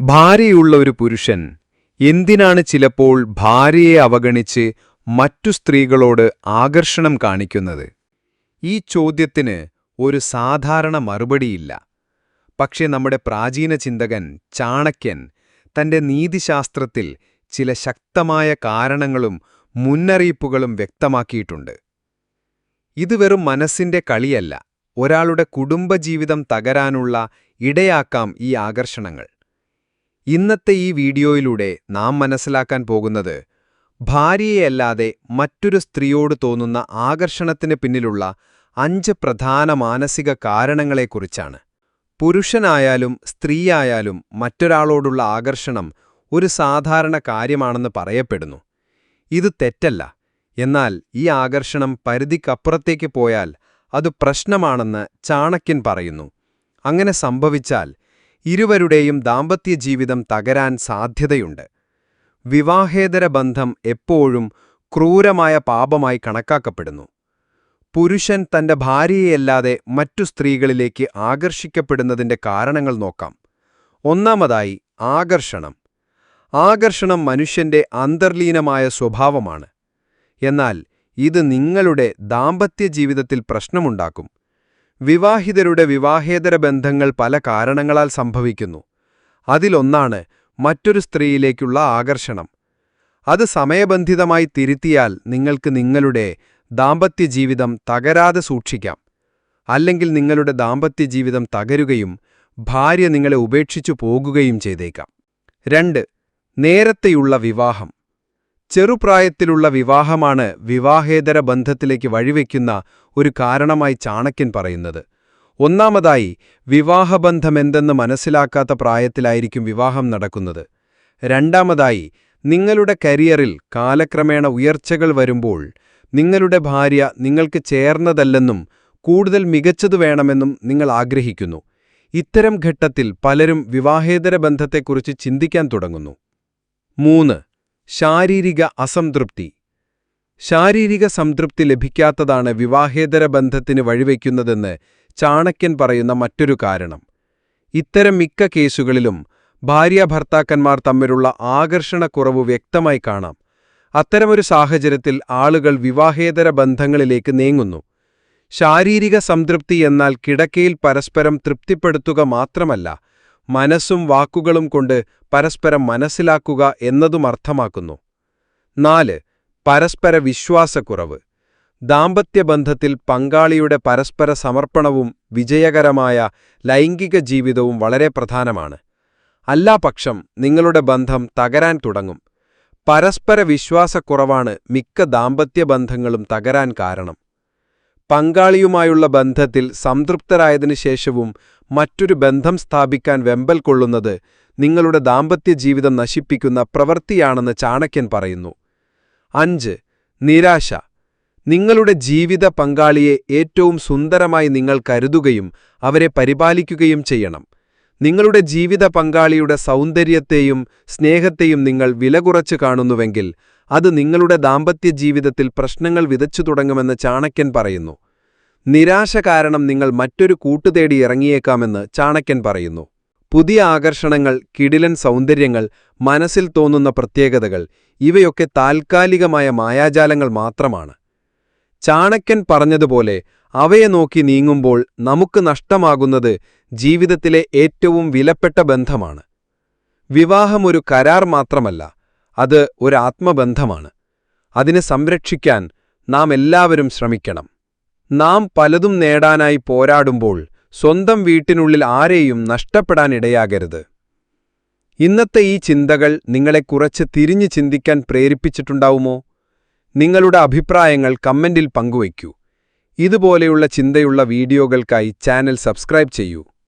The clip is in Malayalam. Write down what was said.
ഭാര്യയുള്ള ഒരു പുരുഷൻ എന്തിനാണ് ചിലപ്പോൾ ഭാര്യയെ അവഗണിച്ച് മറ്റു സ്ത്രീകളോട് ആകർഷണം കാണിക്കുന്നത്? ഈ ചോദ്യത്തിന് ഒരു സാധാരണ മറുപടിയില്ല. പക്ഷേ നമ്മുടെ പ്രാചീന ചിന്തകൻ ചാണക്യൻ തന്റെ നീതിശാസ്ത്രത്തിൽ ചില ശക്തമായ കാരണങ്ങളും മുന്നറിയിപ്പുകളും വ്യക്തമാക്കിയിട്ടുണ്ട്. ഇത് വെറും മനസ്സിന്റെ കളിയല്ല ഒരാളുടെ കുടുംബജീവിതം തകരാനുള്ള ഇടയാക്കാം ഈ ആകർഷണങ്ങൾ. ഇന്നത്തെ ഈ വീഡിയോയിലൂടെ നാം മനസ്സിലാക്കാൻ പോകുന്നത് ഭാര്യയെയല്ലാതെ മറ്റൊരു സ്ത്രീയോട് തോന്നുന്ന ആകർഷണത്തിന് പിന്നിലുള്ള അഞ്ച് പ്രധാന മാനസിക കാരണങ്ങളെക്കുറിച്ചാണ്. പുരുഷനായാലും സ്ത്രീയായാലും മറ്റൊരാളോടുള്ള ആകർഷണം ഒരു സാധാരണ കാര്യമാണെന്ന് പറയപ്പെടുന്നു. ഇത് തെറ്റല്ല. എന്നാൽ ഈ ആകർഷണം പരിധിക്കപ്പുറത്തേക്ക് പോയാൽ അത് പ്രശ്നമാണെന്ന് ചാണക്യൻ പറയുന്നു. അങ്ങനെ സംഭവിച്ചാൽ ഇരുവരുടെയും ദാമ്പത്യ ജീവിതം തകരാൻ സാധ്യതയുണ്ട്. വിവാഹേതര ബന്ധം എപ്പോഴും ക്രൂരമായ പാപമായി കണക്കാക്കപ്പെടുന്നു. പുരുഷൻ തന്റെ ഭാര്യയെയല്ലാതെ മറ്റു സ്ത്രീകളിലേക്ക് ആകർഷിക്കപ്പെടുന്നതിന്റെ കാരണങ്ങൾ നോക്കാം. ഒന്നാമതായി ആകർഷണം. ആകർഷണം മനുഷ്യന്റെ അന്തർലീനമായ സ്വഭാവമാണ്. എന്നാൽ ഇത് നിങ്ങളുടെ ദാമ്പത്യ ജീവിതത്തിൽ പ്രശ്നമുണ്ടാക്കും. വിവാഹിതരുടെ വിവാഹേതര ബന്ധങ്ങൾ പല കാരണങ്ങളാൽ സംഭവിക്കുന്നു. അതിലൊന്നാണ് മറ്റൊരു സ്ത്രീയിലേക്കുള്ള ആകർഷണം. അത് സമയബന്ധിതമായി തിരുത്തിയാൽ നിങ്ങൾക്ക് നിങ്ങളുടെ ദാമ്പത്യജീവിതം തകരാതെ സൂക്ഷിക്കാം. അല്ലെങ്കിൽ നിങ്ങളുടെ ദാമ്പത്യജീവിതം തകരുകയും ഭാര്യ നിങ്ങളെ ഉപേക്ഷിച്ചു പോകുകയും ചെയ്തേക്കാം. രണ്ട് നേരത്തെയുള്ള വിവാഹം. ചെറുപ്രായത്തിലുള്ള വിവാഹമാണ് വിവാഹേതര ബന്ധത്തിലേക്ക് വഴിവെക്കുന്ന ഒരു കാരണമായി ചാണക്യൻ പറയുന്നത്. ഒന്നാമതായി വിവാഹബന്ധമെന്തെന്ന് മനസ്സിലാക്കാത്ത പ്രായത്തിലായിരിക്കും വിവാഹം നടക്കുന്നത്. രണ്ടാമതായി നിങ്ങളുടെ കരിയറിൽ കാലക്രമേണ ഉയർച്ചകൾ വരുമ്പോൾ നിങ്ങളുടെ ഭാര്യ നിങ്ങൾക്ക് ചേർന്നതല്ലെന്നും കൂടുതൽ മികച്ചതു വേണമെന്നും നിങ്ങൾ ആഗ്രഹിക്കുന്നു. ഇത്തരം ഘട്ടത്തിൽ പലരും വിവാഹേതര ബന്ധത്തെക്കുറിച്ച് ചിന്തിക്കാൻ തുടങ്ങുന്നു. മൂന്ന് ശാരീരിക അസംതൃപ്തി. ശാരീരിക സംതൃപ്തി ലഭിക്കാത്തതാണ് വിവാഹേതര ബന്ധത്തിന് വഴിവെക്കുന്നതെന്ന് ചാണക്യൻ പറയുന്ന മറ്റൊരു കാരണം. ഇത്തരം മിക്ക കേസുകളിലും ഭാര്യാഭർത്താക്കന്മാർ തമ്മിലുള്ള ആകർഷണക്കുറവ് വ്യക്തമായി കാണാം. അത്തരമൊരു സാഹചര്യത്തിൽ ആളുകൾ വിവാഹേതര ബന്ധങ്ങളിലേക്ക് നീങ്ങുന്നു. ശാരീരിക സംതൃപ്തി എന്നാൽ കിടക്കയിൽ പരസ്പരം തൃപ്തിപ്പെടുത്തുക മാത്രമല്ല മനസ്സും വാക്കുകളും കൊണ്ട് പരസ്പരം മനസ്സിലാക്കുക എന്നതും അർത്ഥമാക്കുന്നു. നാല് പരസ്പര വിശ്വാസക്കുറവ്. ദാമ്പത്യബന്ധത്തിൽ പങ്കാളിയുടെ പരസ്പര സമർപ്പണവും വിജയകരമായ ലൈംഗിക ജീവിതവും വളരെ പ്രധാനമാണ്. അല്ലാപക്ഷം നിങ്ങളുടെ ബന്ധം തകരാൻ തുടങ്ങും. പരസ്പര വിശ്വാസക്കുറവാണ് മിക്ക ദാമ്പത്യബന്ധങ്ങളും തകരാൻ കാരണം. പങ്കാളിയുമായുള്ള ബന്ധത്തിൽ സംതൃപ്തരായതിനു ശേഷവും മറ്റൊരു ബന്ധം സ്ഥാപിക്കാൻ വെമ്പൽ കൊള്ളുന്നത് നിങ്ങളുടെ ദാമ്പത്യ ജീവിതം നശിപ്പിക്കുന്ന പ്രവൃത്തിയാണെന്ന് ചാണക്യൻ പറയുന്നു. അഞ്ച്. നിരാശ. നിങ്ങളുടെ ജീവിത പങ്കാളിയെ ഏറ്റവും സുന്ദരമായി നിങ്ങൾ കരുതുകയും അവരെ പരിപാലിക്കുകയും ചെയ്യണം. നിങ്ങളുടെ ജീവിത പങ്കാളിയുടെ സൗന്ദര്യത്തെയും സ്നേഹത്തെയും നിങ്ങൾ വില കുറച്ചു കാണുന്നുവെങ്കിൽ അത് നിങ്ങളുടെ ദാമ്പത്യ ജീവിതത്തിൽ പ്രശ്നങ്ങൾ വിതച്ചു തുടങ്ങുമെന്ന് ചാണക്യൻ പറയുന്നു. നിരാശ കാരണം നിങ്ങൾ മറ്റൊരു കൂട്ടുതേടി ഇറങ്ങിയേക്കാമെന്ന് ചാണക്യൻ പറയുന്നു. പുതിയ ആകർഷണങ്ങൾ കിടിലൻ സൗന്ദര്യങ്ങൾ മനസ്സിൽ തോന്നുന്ന പ്രത്യേകതകൾ ഇവയൊക്കെ താൽക്കാലികമായ മായാജാലങ്ങൾ മാത്രമാണ്. ചാണക്യൻ പറഞ്ഞതുപോലെ അവയെ നോക്കി നീങ്ങുമ്പോൾ നമുക്ക് നഷ്ടമാകുന്നത് ജീവിതത്തിലെ ഏറ്റവും വിലപ്പെട്ട ബന്ധമാണ്. വിവാഹം ഒരു കരാർ മാത്രമല്ല അത് ഒരു ആത്മബന്ധമാണ്. അതിനെ സംരക്ഷിക്കാൻ നാം എല്ലാവരും ശ്രമിക്കണം. നാം പലതും നേടാനായി പോരാടുമ്പോൾ സ്വന്തം വീട്ടിനുള്ളിൽ ആരെയും നഷ്ടപ്പെടാനിടയാകരുത് ഇന്നത്തെ ഈ ചിന്തകൾ നിങ്ങളെ കുറച്ച് തിരിഞ്ഞു ചിന്തിക്കാൻ പ്രേരിപ്പിച്ചിട്ടുണ്ടാവുമോ? നിങ്ങളുടെ അഭിപ്രായങ്ങൾ കമന്റിൽ പങ്കുവയ്ക്കൂ. ഇതുപോലെയുള്ള ചിന്തയുള്ള വീഡിയോകൾക്കായി ചാനൽ സബ്സ്ക്രൈബ് ചെയ്യൂ.